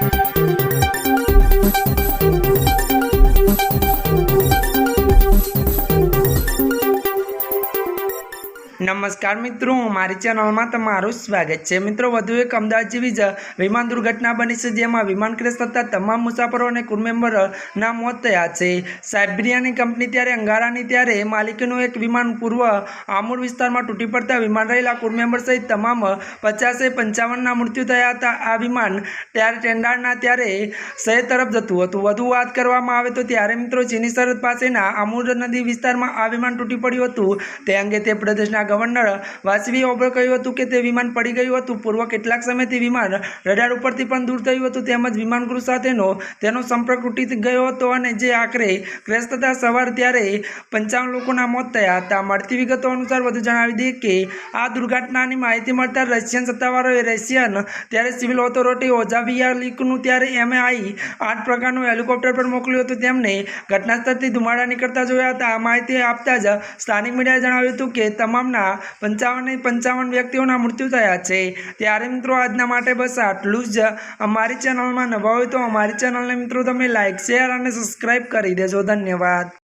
Thank you. નમસ્કાર મિત્રો, મારી ચેનલમાં તમારું સ્વાગત છે. મિત્રો, વધુ એક અમદાવાદ જેવી જ વિમાન દુર્ઘટના બની છે, જેમાં વિમાન ક્રેશ થતાં તમામ મુસાફરો અને ક્રૂ મેમ્બરના મોત થયા છે. સાયબ્રિયાની કંપની ત્યારે અંગારાની ત્યારે માલિકીનું એક વિમાન પૂર્વ આમૂર વિસ્તારમાં તૂટી પડતા વિમાન રહેલા ક્રૂ મેમ્બર સહિત તમામ પચાસે પંચાવનના મૃત્યુ થયા હતા. આ વિમાન ત્યારે ટેન્ડાળના ત્યારે શહેર તરફ જતું હતું. વધુ વાત કરવામાં આવે તો ત્યારે મિત્રો, ચીની સરહદ પાસેના આમૂર નદી વિસ્તારમાં આ વિમાન તૂટી પડ્યું હતું. તે અંગે તે પ્રદેશના ગવર્નર વાસવી ઓબર કહ્યું હતું કે તે વિમાન પડી ગયું હતું. પૂર્વ કેટલાક સમયથી વિમાન રડાર ઉપરથી પણ દૂર થયું હતું. તેમજ વિમાન ગૃહ સાથેનો તેનો સંપર્ક તૂટી ગયો હતો અને જે આખરે ક્રેશ થતા સવાર ત્યારે પંચાવન લોકોના મોત થયા હતા. મળતી વિગતો અનુસાર વધુ જણાવી દઈએ કે આ દુર્ઘટનાની માહિતી મળતા રશિયન સત્તાવાળાએ રશિયન ત્યારે સિવિલ ઓથોરિટી ઓઝાવિયા લીકનું ત્યારે એમઆઈ આઠ પ્રકારનું હેલિકોપ્ટર પર મોકલ્યું હતું. તેમને ઘટના સ્થળથી ધુમાડા નીકળતા જોયા હતા. આ માહિતી આપતા જ સ્થાનિક મીડિયાએ જણાવ્યું હતું કે તમામના પંચાવન પંચાવન વ્યક્તિઓના મૃત્યુ થયા છે. ત્યારે મિત્રો આજના માટે બસ આટલું જ. અમારી ચેનલમાં નવા હોય તો અમારી ચેનલને મિત્રો તમે લાઇક શેર અને સબસ્ક્રાઈબ કરી દેજો. ધન્યવાદ.